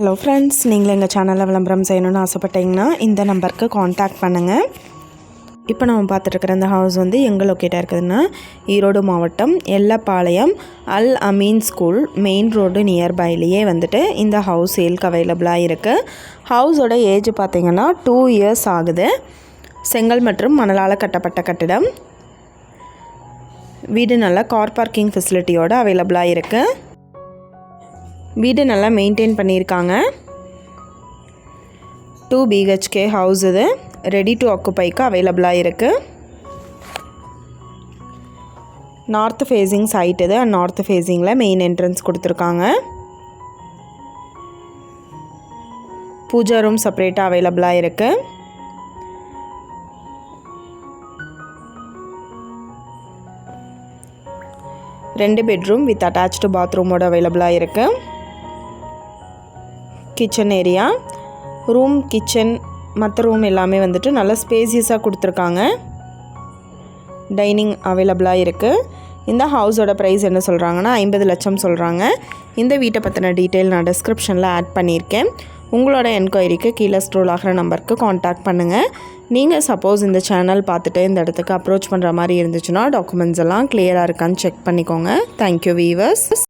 Hello friends நீங்கள் எங்கள் சேனலில் விளம்பரம் செய்யணும்னு ஆசைப்பட்டீங்கன்னா இந்த நம்பருக்கு காண்டாக்ட் பண்ணுங்கள் இப்போ நம்ம பார்த்துட்ருக்குற இந்த ஹவுஸ் வந்து எங்கே லொக்கேட்டாக இருக்குதுன்னா ஈரோடு மாவட்டம் Ellapalayam Al Ameen school main road நியர்பைலேயே வந்துட்டு இந்த ஹவுஸ் சேல்க்கு அவைலபிளாக இருக்குது ஹவுஸோட ஏஜ் பார்த்திங்கன்னா டூ இயர்ஸ் ஆகுது. செங்கல் மற்றும் மணலால் கட்டப்பட்ட கட்டிடம். வீடு நல்லா கார் பார்க்கிங் ஃபெசிலிட்டியோடு அவைலபிளாக இருக்குது வீடு நல்லா மெயின்டைன் பண்ணியிருக்காங்க. டூ பிஹெச்கே ஹவுஸ் இது. ரெடி டு ஆக்குப்பைக்கு அவைலபிளாக இருக்குது நார்த் ஃபேஸிங் சைட் இது. அண்ட் நார்த் ஃபேஸிங்கில் மெயின் என்ட்ரன்ஸ் கொடுத்துருக்காங்க. பூஜா ரூம் செப்பரேட்டாக அவைலபிளாக இருக்குது ரெண்டு பெட்ரூம் வித் அட்டாச்டு பாத்ரூமோட அவைலபிளாக இருக்குது கிச்சன் ஏரியா ரூம் கிச்சன் மற்ற ரூம் எல்லாமே வந்துட்டு நல்லா ஸ்பேசியஸாக கொடுத்துருக்காங்க. டைனிங் அவைலபிளாக இருக்குது இந்த ஹவுஸோட ப்ரைஸ் என்ன சொல்கிறாங்கன்னா ஐம்பது லட்சம் சொல்கிறாங்க இந்த வீட்டை பற்றின டீட்டெயில் நான் டிஸ்கிரிப்ஷனில் ஆட் பண்ணியிருக்கேன். உங்களோட என்கொயரிக்கு கீழே ஸ்ட்ரோல் ஆகிற நம்பருக்கு காண்டாக்ட் பண்ணுங்கள் நீங்கள் சப்போஸ் இந்த சேனல் பார்த்துட்டு இந்த இடத்துக்கு அப்ரோச் பண்ணுற மாதிரி இருந்துச்சுன்னா டாக்குமெண்ட்ஸ் எல்லாம் கிளியராக இருக்கான்னு செக் பண்ணிக்கோங்க. Thank you viewers